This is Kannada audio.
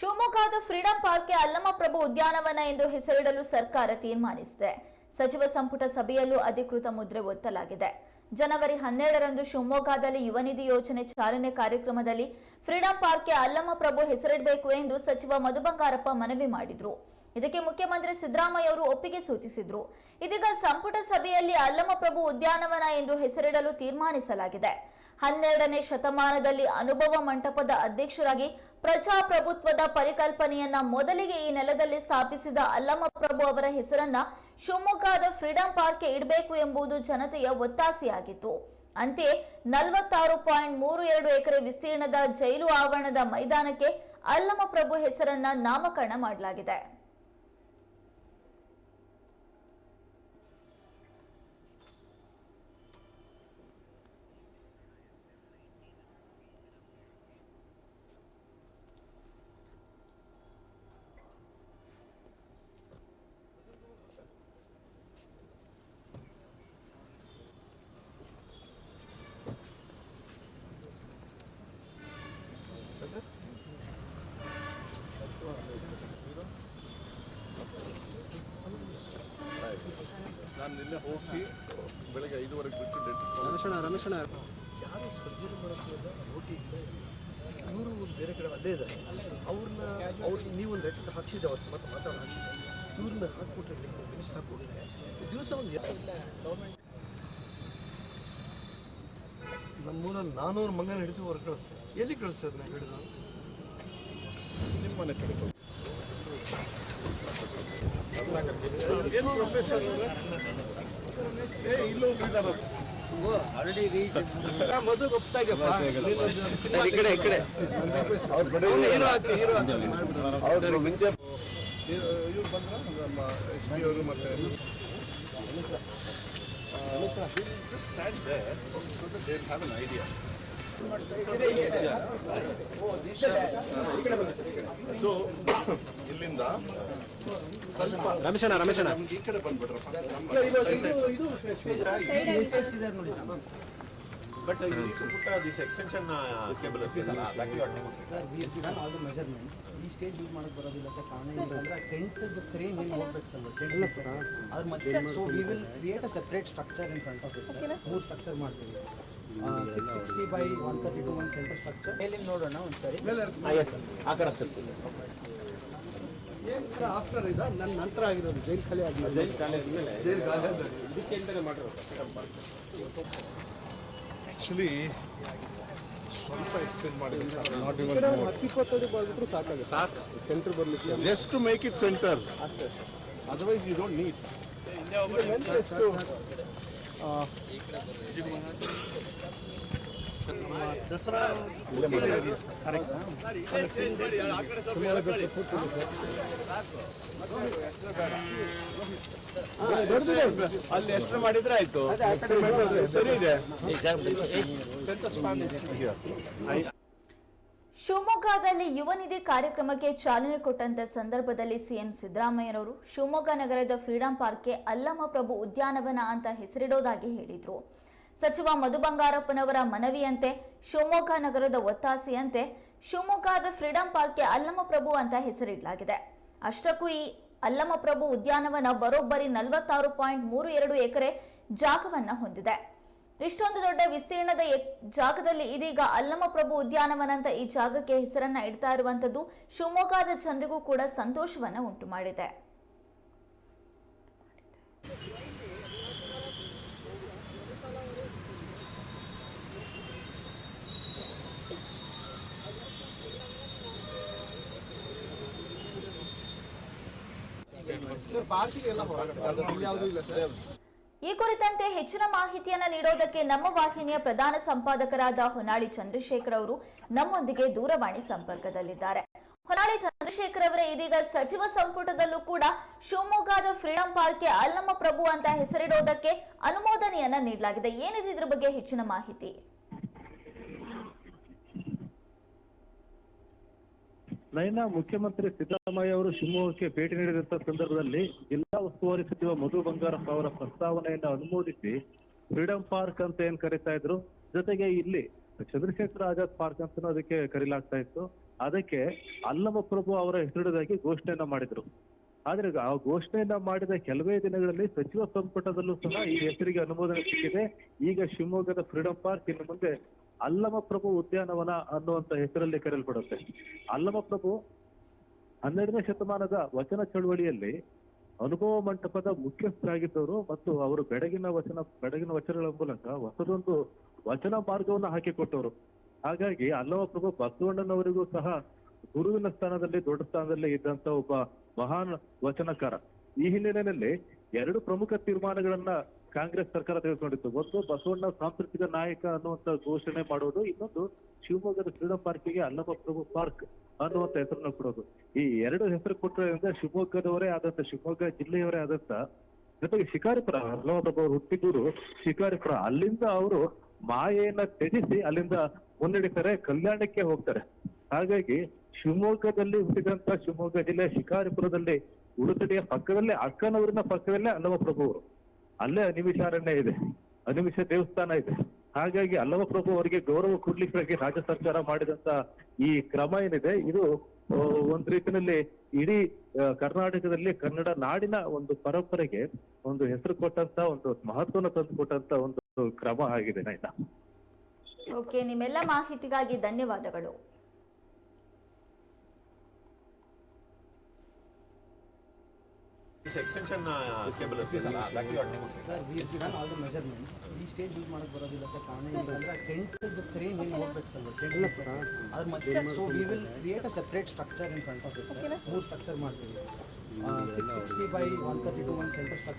ಶಿವಮೊಗ್ಗದ ಫ್ರೀಡಂ ಪಾರ್ಕ್ಗೆ ಅಲ್ಲಮಪ್ರಭು ಉದ್ಯಾನವನ ಎಂದು ಹೆಸರಿಡಲು ಸರ್ಕಾರ ತೀರ್ಮಾನಿಸಿದೆ. ಸಚಿವ ಸಂಪುಟ ಸಭೆಯಲ್ಲೂ ಅಧಿಕೃತ ಮುದ್ರೆ ಒತ್ತಲಾಗಿದೆ. ಜನವರಿ ಹನ್ನೆರಡರಂದು ಶಿವಮೊಗ್ಗದಲ್ಲಿ ಯುವ ನಿಧಿ ಯೋಜನೆ ಚಾಲನೆ ಕಾರ್ಯಕ್ರಮದಲ್ಲಿ ಫ್ರೀಡಂ ಪಾರ್ಕ್ಗೆ ಅಲ್ಲಮಪ್ರಭು ಹೆಸರಿಡಬೇಕು ಎಂದು ಸಚಿವ ಮಧು ಬಂಗಾರಪ್ಪ ಮನವಿ ಮಾಡಿದ್ರು. ಇದಕ್ಕೆ ಮುಖ್ಯಮಂತ್ರಿ ಸಿದ್ದರಾಮಯ್ಯ ಅವರು ಒಪ್ಪಿಗೆ ಸೂಚಿಸಿದ್ರು. ಇದೀಗ ಸಂಪುಟ ಸಭೆಯಲ್ಲಿ ಅಲ್ಲಮಪ್ರಭು ಉದ್ಯಾನವನ ಎಂದು ಹೆಸರಿಡಲು ತೀರ್ಮಾನಿಸಲಾಗಿದೆ. ಹನ್ನೆರಡನೇ ಶತಮಾನದಲ್ಲಿ ಅನುಭವ ಮಂಟಪದ ಅಧ್ಯಕ್ಷರಾಗಿ ಪ್ರಜಾಪ್ರಭುತ್ವದ ಪರಿಕಲ್ಪನೆಯನ್ನ ಮೊದಲಿಗೆ ಈ ನೆಲದಲ್ಲಿ ಸ್ಥಾಪಿಸಿದ ಅಲ್ಲಮಪ್ರಭು ಅವರ ಹೆಸರನ್ನ ಶಿವಮೊಗ್ಗದ ಫ್ರೀಡಂ ಪಾರ್ಕ್ಗೆ ಇಡಬೇಕು ಎಂಬುದು ಜನತೆಯ ಒತ್ತಾಸೆಯಾಗಿತ್ತು. ಅಂತೆಯೇ ನಲವತ್ತಾರು ಪಾಯಿಂಟ್ ಮೂರು ಎರಡು ಎಕರೆ ವಿಸ್ತೀರ್ಣದ ಜೈಲು ಆವರಣದ ಮೈದಾನಕ್ಕೆ ಅಲ್ಲಮಪ್ರಭು ಹೆಸರನ್ನ ನಾಮಕರಣ ಮಾಡಲಾಗಿದೆ. ನಾನು ನಿನ್ನೆ ಹೋಗಿ ಬೆಳಗ್ಗೆ ಐದುವರೆಗೆ ಬಿಟ್ಟು ಡೇಟ್ ರಮೇಶಣ್ಣ ರಮೇಶಣ್ಣ. ಯಾರು ಸರ್ಜರಿ ಮಾಡೋಕ್ಕೆ ರೋಟಿ ಇವರು ಬೇರೆ ಕಡೆ ಅಲ್ಲೇ ಇದ್ದಾರೆ. ಅವ್ರನ್ನ ಅವ್ರಿಗೆ ನೀವು ಒಂದು ಲೆಟರ್ ಹಾಕ್ಸಿದ್ದೆ ಅವತ್ತು ಮತ್ತೆ ಮಾತಾಡ ಮೇಲೆ ಇವ್ರನ್ನ ಹಾಕ್ಬಿಟ್ರೆ ಮಿನಿಸ್ ಹಾಕ್ಬಿಟ್ರೆ ದಿವಸ ಒಂದು ನಮ್ಮೂರಲ್ಲಿ ನಾನೂರು ಮಂಗನ ಹಿಡಿಸಿ ಹೊರಗೆ ಕಳಿಸ್ತೇವೆ ಎಲ್ಲಿ ಕಳಿಸ್ತೇವೆ ಅದನ್ನ ಹಿಡಿದು? ನಿಮ್ಮ ಮನೆ ಕಡೆ. ಏನು ಪ್ರೊಫೆಸರ್ ಹೀರೋ ನಮ್ಮ ಅವರು ಮತ್ತೆ just stand there have idea so ಇಲ್ಲಿಂದ ಸ್ವಲ್ಪ ರಮೇಶಣ್ಣ ರಮೇಶಣ್ಣ. ಈ ಕಡೆ ಬಂದ್ಬಿಟ್ರಪ್ಪ. But uh, uh, this extension uh, measurement ಈ ಸ್ಟೇಜ್ ಯೂಸ್ ಮಾಡಕ್ಕೆ ಬರೋದಿಲ್ಲ ಸರ್ ಕಾರಣ ಏನಂದ್ರೆ ಟೆಂಟ್ ಕ್ರೇನ್ ಏನು ಹೋಗ್ಬೇಕು ಸರ್ ಟೆಂಟ್ ಅದ್ರ ಮತ್ತೆ so we will create a separate structure in front of it ಮೂರು ಸ್ಟ್ರಕ್ಚರ್ ಮಾಡ್ತೀವಿ. Six sixty by one thirty two one centre structure ಮೇಲೆ ನೋಡೋಣ ಒಂದು ಸರಿ sir. ಆ ಕಡೆ ಏನು ಸರ್ ಆಫ್ಟರ್ ಇದ? ನನ್ನ ನಂತರ ಆಗಿರೋದು ಜೈಲ್ ಖಾಲಿ ಆಗಿದೆ ಜೈಲ್ ಖಾಲಿ ಆದ್ಮೇಲೆ? ಇದಕ್ಕೆ ಅಂತಾನೆ ಮಾಡಿರೋದು ಆಕ್ಚುಲಿ ಸ್ವಲ್ಪ ಎಕ್ಸ್ಪ್ಲೇನ್ ಮಾಡಿದ್ರೆ ಸಾಕು ನಾಟ್ ಇವನ್ ಹತ್ತಿಪ್ಪತ್ತಡಿ ಬಂದ್ಬಿಟ್ರು ಸಾಕಾಗುತ್ತೆ. ಸಾಕು. ಸೆಂಟರ್ ಬರ್ಲಿಕ್ಕೆ just to make it centre otherwise you don't need ಎಷ್ಟು? ದಸರಾ ಅಲ್ಲಿ ಎಷ್ಟು ಮಾಡಿದ್ರೆ ಆಯ್ತು. ಸರಿ ಇದೆ. ಶಿವಮೊಗ್ಗದಲ್ಲಿ ಯುವ ನಿಧಿ ಕಾರ್ಯಕ್ರಮಕ್ಕೆ ಚಾಲನೆ ಕೊಟ್ಟಂತ ಸಂದರ್ಭದಲ್ಲಿ ಸಿಎಂ ಸಿದ್ದರಾಮಯ್ಯನವರು ಶಿವಮೊಗ್ಗ ನಗರದ ಫ್ರೀಡಂ ಪಾರ್ಕ್ಗೆ ಅಲ್ಲಮಪ್ರಭು ಉದ್ಯಾನವನ ಅಂತ ಹೆಸರಿಡೋದಾಗಿ ಹೇಳಿದ್ರು. ಸಚಿವ ಮಧು ಬಂಗಾರಪ್ಪನವರ ಮನವಿಯಂತೆ ಶಿವಮೊಗ್ಗ ನಗರದ ಒತ್ತಾಸೆಯಂತೆ ಶಿವಮೊಗ್ಗದ ಫ್ರೀಡಂ ಪಾರ್ಕ್ಗೆ ಅಲ್ಲಮಪ್ರಭು ಅಂತ ಹೆಸರಿಡಲಾಗಿದೆ. ಅಷ್ಟಕ್ಕೂ ಈ ಅಲ್ಲಮಪ್ರಭು ಉದ್ಯಾನವನ ಬರೋಬ್ಬರಿ ನಲವತ್ತಾರು ಪಾಯಿಂಟ್ ಮೂರು ಎರಡು ಎಕರೆ ಜಾಗವನ್ನ ಹೊಂದಿದೆ. ಇಷ್ಟೊಂದು ದೊಡ್ಡ ವಿಸ್ತೀರ್ಣದ ಜಾಗದಲ್ಲಿ ಇದೀಗ ಅಲ್ಲಮಪ್ರಭು ಉದ್ಯಾನವನ ಅಂತ ಈ ಜಾಗಕ್ಕೆ ಹೆಸರನ್ನ ಇಡ್ತಾ ಇರುವಂತದ್ದು ಶಿವಮೊಗ್ಗದ ಜನರಿಗೂ ಕೂಡ ಸಂತೋಷವನ್ನ ಉಂಟು ಮಾಡಿದೆ. ಈ ಕುರಿತಂತೆ ಹೆಚ್ಚಿನ ಮಾಹಿತಿಯನ್ನು ನೀಡೋದಕ್ಕೆ ನಮ್ಮ ವಾಹಿನಿಯ ಪ್ರಧಾನ ಸಂಪಾದಕರಾದ ಹೊನ್ನಾಳಿ ಚಂದ್ರಶೇಖರ್ ಅವರು ನಮ್ಮೊಂದಿಗೆ ದೂರವಾಣಿ ಸಂಪರ್ಕದಲ್ಲಿದ್ದಾರೆ. ಹೊನ್ನಾಳಿ ಚಂದ್ರಶೇಖರ್ ಅವರೇ, ಇದೀಗ ಸಚಿವ ಸಂಪುಟದಲ್ಲೂ ಕೂಡ ಶಿವಮೊಗ್ಗದ ಫ್ರೀಡಂ ಪಾರ್ಕ್ಗೆ ಅಲ್ಲಮ್ಮ ಪ್ರಭು ಅಂತ ಹೆಸರಿಡೋದಕ್ಕೆ ಅನುಮೋದನೆಯನ್ನ ನೀಡಲಾಗಿದೆ. ಏನಿದೆ ಇದ್ರ ಬಗ್ಗೆ ಹೆಚ್ಚಿನ ಮಾಹಿತಿ? ನಯನ ಮುಖ್ಯಮಂತ್ರಿ ಸಿದ್ದರಾಮಯ್ಯ ಅವರು ಶಿವಮೊಗ್ಗಕ್ಕೆ ಭೇಟಿ ನೀಡಿದಂತ ಸಂದರ್ಭದಲ್ಲಿ ಜಿಲ್ಲಾ ಉಸ್ತುವಾರಿ ಸಚಿವ ಮಧು ಬಂಗಾರಪ್ಪ ಅವರ ಪ್ರಸ್ತಾವನೆಯನ್ನು ಅನುಮೋದಿಸಿ ಫ್ರೀಡಂ ಪಾರ್ಕ್ ಅಂತ ಏನ್ ಕರೀತಾ ಇದ್ರು. ಜೊತೆಗೆ ಇಲ್ಲಿ ಚಂದ್ರಶೇಖರ ಆಜಾದ್ ಪಾರ್ಕ್ ಅಂತ ಅದಕ್ಕೆ ಕರೀಲಾಗ್ತಾ ಇತ್ತು. ಅದಕ್ಕೆ ಅಲ್ಲಮ ಪ್ರಭು ಅವರ ಹೆಸರಿಡದಾಗಿ ಘೋಷಣೆಯನ್ನ ಮಾಡಿದ್ರು. ಆದ್ರೆ ಆ ಘೋಷಣೆಯನ್ನ ಮಾಡಿದ ಕೆಲವೇ ದಿನಗಳಲ್ಲಿ ಸಚಿವ ಸಂಪುಟದಲ್ಲೂ ಸಹ ಈ ಹೆಸರಿಗೆ ಅನುಮೋದನೆ ಸಿಕ್ಕಿದೆ. ಈಗ ಶಿವಮೊಗ್ಗದ ಫ್ರೀಡಂ ಪಾರ್ಕ್ ಇನ್ನು ಮುಂದೆ ಅಲ್ಲಮ ಪ್ರಭು ಉದ್ಯಾನವನ ಅನ್ನುವಂತ ಹೆಸರಲ್ಲಿ ಕರೆಯಲ್ಪಡುತ್ತೆ. ಅಲ್ಲಮಪ್ರಭು ಹನ್ನೆರಡನೇ ಶತಮಾನದ ವಚನ ಚಳವಳಿಯಲ್ಲಿ ಅನುಭವ ಮಂಟಪದ ಮುಖ್ಯಸ್ಥರಾಗಿದ್ದವರು ಮತ್ತು ಅವರು ಬೆಡಗಿನ ವಚನ, ಬೆಡಗಿನ ವಚನಗಳ ಮೂಲಕ ಹೊಸದೊಂದು ವಚನ ಮಾರ್ಗವನ್ನು ಹಾಕಿಕೊಟ್ಟವರು. ಹಾಗಾಗಿ ಅಲ್ಲಮಪ್ರಭು ಬಸವಣ್ಣನವರಿಗೂ ಸಹ ಗುರುವಿನ ಸ್ಥಾನದಲ್ಲಿ, ದೊಡ್ಡ ಸ್ಥಾನದಲ್ಲಿ ಇದ್ದಂತ ಒಬ್ಬ ಮಹಾನ್ ವಚನಕಾರ. ಈ ಹಿನ್ನೆಲೆಯಲ್ಲಿ ಎರಡು ಪ್ರಮುಖ ತೀರ್ಮಾನಗಳನ್ನ ಕಾಂಗ್ರೆಸ್ ಸರ್ಕಾರ ತೆಗೆದುಕೊಂಡಿತ್ತು. ಒಂದು ಬಸವಣ್ಣ ಸಾಂಸ್ಕೃತಿಕ ನಾಯಕ ಅನ್ನುವಂತ ಘೋಷಣೆ ಮಾಡೋದು, ಇನ್ನೊಂದು ಶಿವಮೊಗ್ಗದ ಕ್ರೀಡಾ ಪಾರ್ಕಿಗೆ ಅಲ್ಲಪ್ಪ ಪ್ರಭು ಪಾರ್ಕ್ ಅನ್ನುವಂತ ಹೆಸರನ್ನ ಕೊಡೋದು. ಈ ಎರಡು ಹೆಸರು ಕೊಟ್ಟಿರೋದ್ರಿಂದ ಶಿವಮೊಗ್ಗದವರೇ ಆದಂತ, ಶಿವಮೊಗ್ಗ ಜಿಲ್ಲೆಯವರೇ ಆದಂತ ಜೊತೆಗೆ ಶಿಕಾರಿಪುರ ಅಲ್ಲಪ್ಪ ಪ್ರಭು ಅವರು ಶಿಕಾರಿಪುರ, ಅಲ್ಲಿಂದ ಅವರು ಮಾಯೆಯನ್ನ ತ್ಯಜಿಸಿ ಅಲ್ಲಿಂದ ಮುನ್ನಡೆತಾರೆ, ಕಲ್ಯಾಣಕ್ಕೆ ಹೋಗ್ತಾರೆ. ಹಾಗಾಗಿ ಶಿವಮೊಗ್ಗದಲ್ಲಿ ಹುಟ್ಟಿದಂತ ಶಿವಮೊಗ್ಗ ಜಿಲ್ಲೆ, ಶಿಕಾರಿಪುರದಲ್ಲಿ ಉಡುತಡಿಯ ಪಕ್ಕದಲ್ಲೇ ಅಕ್ಕನವರಿನ ಪಕ್ಕದಲ್ಲೇ ಅಲ್ಲವ ಪ್ರಭು ಅವರು. ಅಲ್ಲೇ ಅನಿಮಿಷಾರಣ್ಯ ಇದೆ. ಅನಿಮಿಷ ದೇವಸ್ಥಾನ ಇದೆ. ಹಾಗಾಗಿ ಅಲ್ಲವ ಪ್ರಭು ಅವರಿಗೆ ಗೌರವ ಕೊಡ್ಲಿಕ್ಕೆ ರಾಜ್ಯ ಸರ್ಕಾರ ಮಾಡಿದಂತ ಈ ಕ್ರಮ ಏನಿದೆ, ಇದು ಒಂದ್ ರೀತಿಯಲ್ಲಿ ಇಡೀ ಕರ್ನಾಟಕದಲ್ಲಿ ಕನ್ನಡ ನಾಡಿನ ಒಂದು ಪರಂಪರೆಗೆ ಒಂದು ಹೆಸರು ಕೊಟ್ಟಂತ ಒಂದು ಮಹತ್ವನ ತಂದು ಕೊಟ್ಟಂತ ಒಂದು ಕ್ರಮ ಆಗಿದೆ, ನಾಯ್ತಾ. ಓಕೆ, ನಿಮ್ಮೆಲ್ಲ ಮಾಹಿತಿಗಾಗಿ ಧನ್ಯವಾದಗಳು. This extension uh, cable is sir we done all the measurement ಈ ಸ್ಟೇಜ್ ಯೂಸ್ ಮಾಡಕ್ ಬರೋದಿಲ್ಲ ಸರ್ ಕಾರಣ ಏನಂದ್ರೆ ಟೆಂಟ್ ಕ್ರೇನ್ ಏನು ಹೋಗ್ಬೇಕು ಸರ್ ಟೆಂಟ್ ಅದ್ರ ಮಧ್ಯೆ so we will create a separate structure in front of it ಮೂರು ಸ್ಟ್ರಕ್ಚರ್ ಮಾಡ್ತೀವಿ. Six sixty by one thirty two one centre structure